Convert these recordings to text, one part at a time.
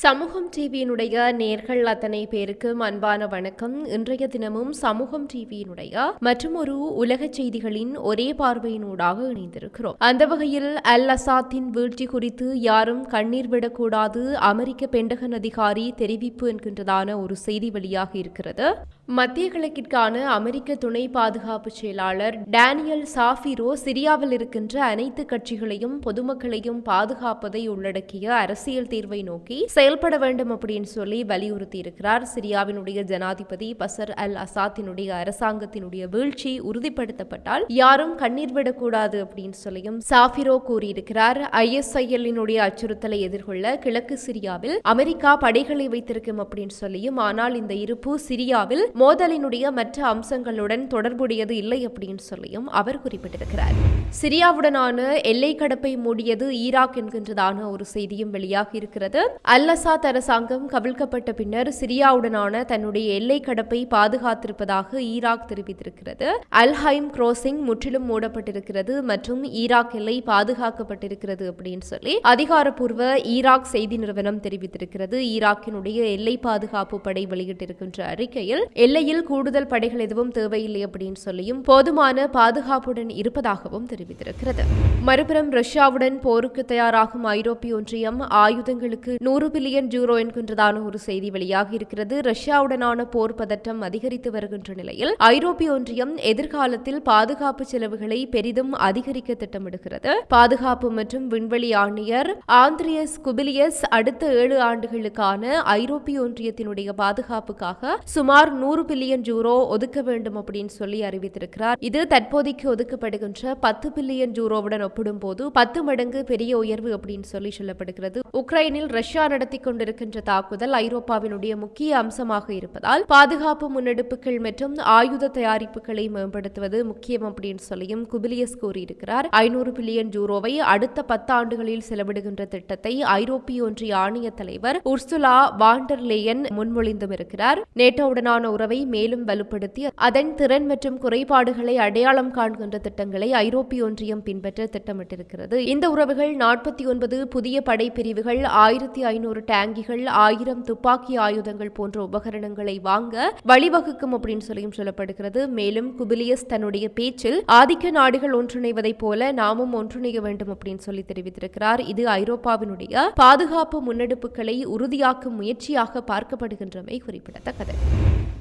சமூகம் டிவியினுடைய நேர்கள் அத்தனை பேருக்கும் அன்பான வணக்கம். இன்றைய தினமும் சமூகம் டிவியினுடைய மற்றும் ஒரு உலக செய்திகளின் ஒரே பார்வையினூடாக இணைந்திருக்கிறோம். அந்த வகையில் அல் அசாத்தின் வீழ்ச்சி குறித்து யாரும் கண்ணீர் விடக்கூடாது அமெரிக்க பெண்டகன் அதிகாரி தெரிவிப்பு என்கின்றதான ஒரு செய்தி வெளியாக இருக்கிறது. மத்திய கிழக்கிற்கான அமெரிக்க துணை பாதுகாப்பு செயலாளர் டேனியல் சாஃபிரோ சிரியாவில் இருக்கின்ற அனைத்து கட்சிகளையும் பொதுமக்களையும் பாதுகாப்பதை உள்ளடக்கிய அரசியல் தீர்வை நோக்கி செயல்பட வேண்டும் அப்படின்னு சொல்லி வலியுறுத்தி இருக்கிறார் சிரியாவினுடைய ஜனாதிபதி பசர் அல் அசாத்தினுடைய அரசாங்கத்தினுடைய வீழ்ச்சி உறுதிப்படுத்தப்பட்டால் யாரும் கண்ணீர் விடக்கூடாது அப்படின்னு சொல்லியும் சாஃபிரோ கூறியிருக்கிறார். ஐஎஸ்ஐஎல்லினுடைய அச்சுறுத்தலை எதிர்கொள்ள கிழக்கு சிரியாவில் அமெரிக்கா படைகளை வைத்திருக்கும் அப்படின்னு சொல்லியும் ஆனால் இந்த இருப்பு சிரியாவில் மோதலினுடைய மற்ற அம்சங்களுடன் தொடர்புடையது இல்லை அப்படின்னு சொல்லியும் அவர் குறிப்பிட்டிருக்கிறார். சிரியாவுடனான எல்லை கடப்பை மூடியது ஈராக் என்கின்றதான ஒரு செய்தியும் வெளியாகி இருக்கிறது. அல்லசாத் அரசாங்கம் கவிழ்க்கப்பட்ட பின்னர் சிரியாவுடனான தன்னுடைய எல்லை கடப்பை பாதுகாத்திருப்பதாக ஈராக் தெரிவித்திருக்கிறது. அல்ஹைம் கிராசிங் முற்றிலும் மூடப்பட்டிருக்கிறது மற்றும் ஈராக் எல்லை பாதுகாக்கப்பட்டிருக்கிறது அப்படின்னு சொல்லி அதிகாரப்பூர்வ ஈராக் செய்தி நிறுவனம் தெரிவித்திருக்கிறது. ஈராக்கினுடைய எல்லை பாதுகாப்பு படை வெளியிட்டிருக்கின்ற அறிக்கையில் எல்லையில் கூடுதல் படைகள் எதுவும் தேவையில்லை அப்படின்னு சொல்லியும் போதுமான பாதுகாப்புடன் இருப்பதாகவும் தெரிவித்திருக்கிறது. மறுபுறம் ரஷ்யாவுடன் போருக்கு தயாராகும் ஐரோப்பிய ஒன்றியம் ஆயுதங்களுக்கு நூறு பில்லியன் ஜூரோ என்கின்றதான ஒரு செய்தி வெளியாகி இருக்கிறது. ரஷ்யாவுடனான போர் பதற்றம் அதிகரித்து வருகின்ற நிலையில் ஐரோப்பிய ஒன்றியம் எதிர்காலத்தில் பாதுகாப்பு செலவுகளை பெரிதும் அதிகரிக்க திட்டமிடுகிறது. பாதுகாப்பு மற்றும் விண்வெளி ஆணையர் ஆந்திரியஸ் குபிலியஸ் அடுத்த ஏழு ஆண்டுகளுக்கான ஐரோப்பிய ஒன்றியத்தினுடைய பாதுகாப்புக்காக சுமார் நூறு நூறு பில்லியன் ஜூரோ ஒதுக்க வேண்டும் அப்படின்னு சொல்லி அறிவித்திருக்கிறார். இது தற்போதைக்கு ஒதுக்கப்படுகின்ற பத்து பில்லியன் ஜூரோவுடன் ஒப்பிடும்போது பத்து மடங்கு பெரிய உயர்வு அப்படின்னு சொல்லி சொல்லப்படுகிறது. உக்ரைனில் ரஷ்யா நடத்தி கொண்டிருக்கின்ற தாக்குதல் ஐரோப்பாவினுடைய முக்கிய அம்சமாக இருப்பதால் பாதுகாப்பு முன்னெடுப்புகள் மற்றும் ஆயுத தயாரிப்புகளை மேம்படுத்துவது முக்கியம் அப்படின்னு சொல்லியும் குபிலியஸ் கூறியிருக்கிறார். ஐநூறு பில்லியன் ஜூரோவை அடுத்த பத்தாண்டுகளில் செலவிடுகின்ற திட்டத்தை ஐரோப்பிய ஒன்றிய ஆணைய தலைவர் உர்சுலா வாண்டர்லேயன் முன்மொழிந்தும் இருக்கிறார். நேட்டோவுடனான உறவை மேலும் வலுப்படுத்தி அதன் திறன் மற்றும் குறைபாடுகளை அடையாளம் காண்கின்ற திட்டங்களை ஐரோப்பிய ஒன்றியம் பின்பற்ற திட்டமிட்டிருக்கிறது. இந்த உறவுகள் நாற்பத்தி ஒன்பது புதிய படைப்பிரிவுகள் ஆயிரத்தி ஐநூறு டேங்கிகள் ஆயிரம் துப்பாக்கி ஆயுதங்கள் போன்ற உபகரணங்களை வாங்க வழிவகுக்கும் அப்படின்னு சொல்லியும் சொல்லப்படுகிறது. மேலும் குபிலியஸ் தன்னுடைய பேச்சில் ஆதிக்க நாடுகள் ஒன்றிணைவதைப் போல நாமும் ஒன்றிணைய வேண்டும் அப்படின்னு சொல்லி தெரிவித்திருக்கிறார். இது ஐரோப்பாவினுடைய பாதுகாப்பு முன்னெடுப்புகளை உறுதியாக்கும் முயற்சியாக பார்க்கப்படுகின்றமை குறிப்பிடத்தக்கது.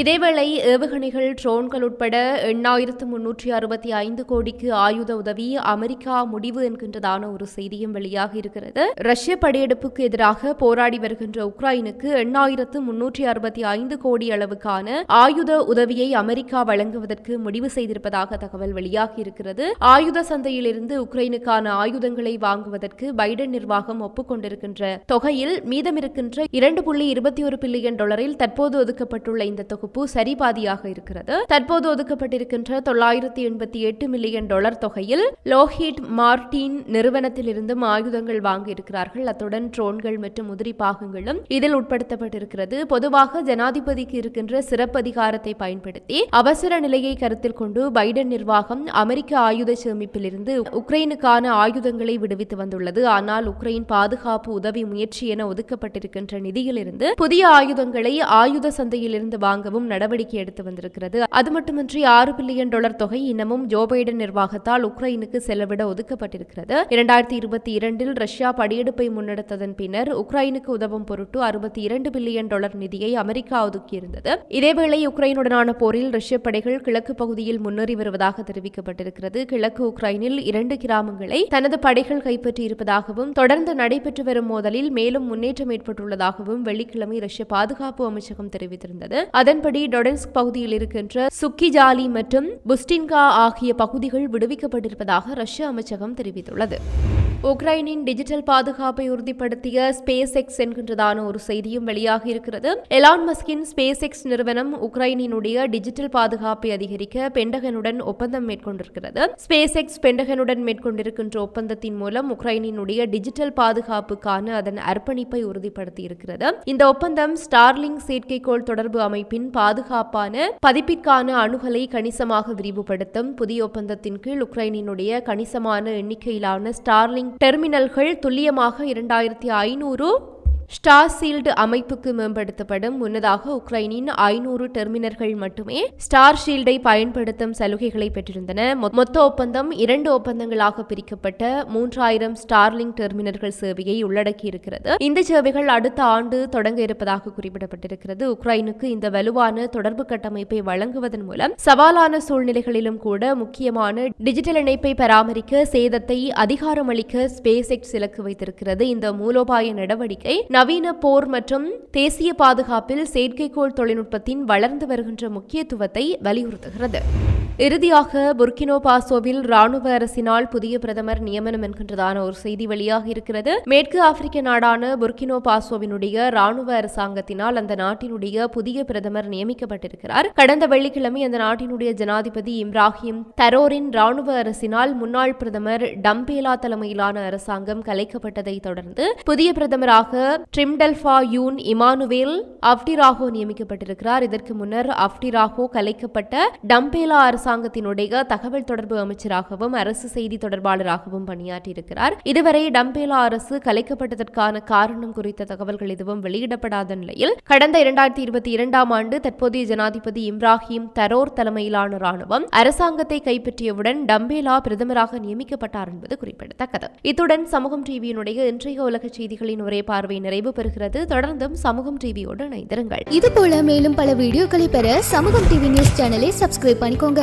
இதேவேளை ஏவுகணைகள் ட்ரோன்கள் உட்பட எண்ணாயிரத்து முன்னூற்றி அறுபத்தி ஐந்து கோடிக்கு ஆயுத உதவி அமெரிக்கா முடிவு என்கின்றதான ஒரு செய்தியும் வெளியாக இருக்கிறது. ரஷ்ய படையெடுப்புக்கு எதிராக போராடி வருகின்ற உக்ரைனுக்கு எண்ணாயிரத்து முன்னூற்றி அறுபத்தி ஐந்து கோடி அளவுக்கான ஆயுத உதவியை அமெரிக்கா வழங்குவதற்கு முடிவு செய்திருப்பதாக தகவல் வெளியாகி இருக்கிறது. ஆயுத சந்தையிலிருந்து உக்ரைனுக்கான ஆயுதங்களை வாங்குவதற்கு பைடன் நிர்வாகம் ஒப்புக்கொண்டிருக்கின்ற தொகையில் மீதமிருக்கின்ற இரண்டு புள்ளி இருபத்தி ஒரு பில்லியன் டாலரில் தற்போது ஒதுக்கப்பட்டுள்ள இந்த தொகை தொகுப்பு சரிபாதியாக இருக்கிறது. தற்போது ஒதுக்கப்பட்டிருக்கின்ற தொள்ளாயிரத்தி எண்பத்தி எட்டு மில்லியன் டாலர் தொகையில் லோஹிட் மார்டின் நிறுவனத்திலிருந்தும் ஆயுதங்கள் வாங்க இருக்கிறார்கள் அத்துடன் ட்ரோன்கள் மற்றும் உதிரி பாகங்களும் இதில் உட்படுத்தப்பட்டிருக்கிறது. பொதுவாக ஜனாதிபதிக்கு இருக்கின்ற சிறப்பு அதிகாரத்தை பயன்படுத்தி அவசர நிலையை கருத்தில் கொண்டு பைடன் நிர்வாகம் அமெரிக்க ஆயுத சேமிப்பிலிருந்து உக்ரைனுக்கான ஆயுதங்களை விடுவித்து வந்துள்ளது. ஆனால் உக்ரைன் பாதுகாப்பு உதவி முயற்சி என ஒதுக்கப்பட்டிருக்கின்ற நிதியிலிருந்து புதிய ஆயுதங்களை ஆயுத சந்தையிலிருந்து வாங்கவும் நடவடிக்கை எடுத்து வந்திருக்கிறது. அது மட்டுமின்றி ஆறு பில்லியன் டாலர் தொகை இன்னமும் ஜோ பைடன் நிர்வாகத்தால் உக்ரைனுக்கு செலவிட ஒதுக்கப்பட்டிருக்கிறது. இரண்டாயிரத்தி இருபத்தி இரண்டில் ரஷ்யா படியெடுப்பை முன்னெடுத்ததன் பின்னர் உக்ரைனுக்கு உதவும் பொருட்டு அறுபத்தி இரண்டு பில்லியன் டாலர் நிதியை அமெரிக்கா ஒதுக்கியிருந்தது. இதேவேளை உக்ரைனுடனான போரில் ரஷ்ய படைகள் கிழக்கு பகுதியில் முன்னேறி வருவதாக தெரிவிக்கப்பட்டிருக்கிறது. கிழக்கு உக்ரைனில் இரண்டு கிராமங்களை தனது படைகள் கைப்பற்றியிருப்பதாகவும் தொடர்ந்து நடைபெற்று வரும் மோதலில் மேலும் முன்னேற்றம் ஏற்பட்டுள்ளதாகவும் வெள்ளிக்கிழமை ரஷ்ய பாதுகாப்பு அமைச்சகம் தெரிவித்திருந்தது. அதன் அதன்படி டொடென்ஸ்க் பகுதியில் இருக்கின்ற சுக்கிஜாலி மற்றும் புஸ்டின்கா ஆகிய பகுதிகள் விடுவிக்கப்பட்டிருப்பதாக ரஷ்ய அமைச்சகம் தெரிவித்துள்ளது. உக்ரைனின் டிஜிட்டல் பாதுகாப்பை உறுதிப்படுத்திய ஸ்பேஸ் எக்ஸ் என்கின்றதான ஒரு செய்தியும் வெளியாகி இருக்கிறது. எலான் மஸ்கின் ஸ்பேஸ் எக்ஸ் நிறுவனம் உக்ரைனினுடைய டிஜிட்டல் பாதுகாப்பை அதிகரிக்க பெண்டகனுடன் ஒப்பந்தம் மேற்கொண்டிருக்கிறது. ஸ்பேஸ் எக்ஸ் பெண்டகனுடன் மேற்கொண்டிருக்கின்ற ஒப்பந்தத்தின் மூலம் உக்ரைனினுடைய டிஜிட்டல் பாதுகாப்புக்கான அதன் அர்ப்பணிப்பை உறுதிப்படுத்தி இருக்கிறது இந்த ஒப்பந்தம் ஸ்டார்லிங் செயற்கைக்கோள் தொடர்பு அமைப்பின் பாதுகாப்பான பதிப்பிற்கான அணுகலை கணிசமாக விரிவுபடுத்தும் புதிய ஒப்பந்தத்தின் கீழ் உக்ரைனினுடைய கணிசமான எண்ணிக்கையிலான ஸ்டார்லிங் டெர்மினல்கள் துல்லியமாக இரண்டாயிரத்தி ஐநூறு ஸ்டார் சீல்டு அமைப்புக்கு மேம்படுத்தப்படும். முன்னதாக உக்ரைனின் ஐநூறு டெர்மினர்கள் மட்டுமே ஸ்டார் ஷீல்டை பயன்படுத்தும் சலுகைகளை பெற்றிருந்தன. மொத்த ஒப்பந்தம் இரண்டு ஒப்பந்தங்களாக பிரிக்கப்பட்ட மூன்றாயிரம் ஸ்டார்லிங் டெர்மினர்கள் சேவையை உள்ளடக்கியிருக்கிறது. இந்த சேவைகள் அடுத்த ஆண்டு தொடங்க இருப்பதாக குறிப்பிடப்பட்டிருக்கிறது. உக்ரைனுக்கு இந்த வலுவான தொடர்பு கட்டமைப்பை வழங்குவதன் மூலம் சவாலான சூழ்நிலைகளிலும் கூட முக்கியமான டிஜிட்டல் இணைப்பை பராமரிக்க சேதத்தை அதிகாரமளிக்க ஸ்பேஸ் எக்ஸ் இலக்கு வைத்திருக்கிறது. இந்த மூலோபாய நடவடிக்கை நவீன போர் மற்றும் தேசிய பாதுகாப்பில் செயற்கைக்கோள் தொழில்நுட்பத்தின் வளர்ந்து வருகின்ற முக்கியத்துவத்தை வலியுறுத்துகிறது. இறுதியாக புர்கினோ பாசோவில் ராணுவ அரசினால் புதிய பிரதமர் நியமனம் என்கின்றதான ஒரு செய்தி வெளியாக இருக்கிறது. மேற்கு ஆப்பிரிக்க நாடான புர்கினோ பாசோவினுடைய ராணுவ அரசாங்கத்தினால் அந்த நாட்டினுடைய புதிய பிரதமர் நியமிக்கப்பட்டிருக்கிறார். கடந்த வெள்ளிக்கிழமை அந்த நாட்டினுடைய ஜனாதிபதி இம்ராஹிம் தரோரின் ராணுவ அரசினால் முன்னாள் பிரதமர் டம்பேலா தலைமையிலான அரசாங்கம் கலைக்கப்பட்டதை தொடர்ந்து புதிய பிரதமராக ட்ரிம்டெல்ஃபா யூன் இமானுவேல் அப்டிராகோ நியமிக்கப்பட்டிருக்கிறார். இதற்கு முன்னர் அப்டிராகோ கலைக்கப்பட்ட டம்பேலா அரசு அரசாங்கத்தினுடைய தகவல் தொடர்பு அமைச்சராகவும் அரசு செய்தி தொடர்பாளராகவும் பணியாற்றியிருக்கிறார். இதுவரை டம்பேலா அரசு கலைக்கப்பட்டதற்கான காரணம் குறித்த தகவல்கள் எதுவும் வெளியிடப்படாத நிலையில் கடந்த இரண்டாயிரத்தி இருபத்தி இரண்டாம் ஆண்டு தற்போதைய ஜனாதிபதி இம்ராஹிம் தரோர் தலைமையிலான ராணுவம் அரசாங்கத்தை கைப்பற்றியவுடன் டம்பேலா பிரதமராக நியமிக்கப்பட்டார் என்பது குறிப்பிடத்தக்கது. இத்துடன் சமூகம் டிவியினுடைய இன்றைய உலக செய்திகளின் ஒரே பார்வை நிறைவு பெறுகிறது. தொடர்ந்தும் சமூகம் டிவியோடு இணைந்திருங்கள். இது போல மேலும் பல வீடியோக்களை பெற சமூகம் டிவி நியூஸ் சேனலை சப்ஸ்கிரைப் பண்ணிக்கோங்க.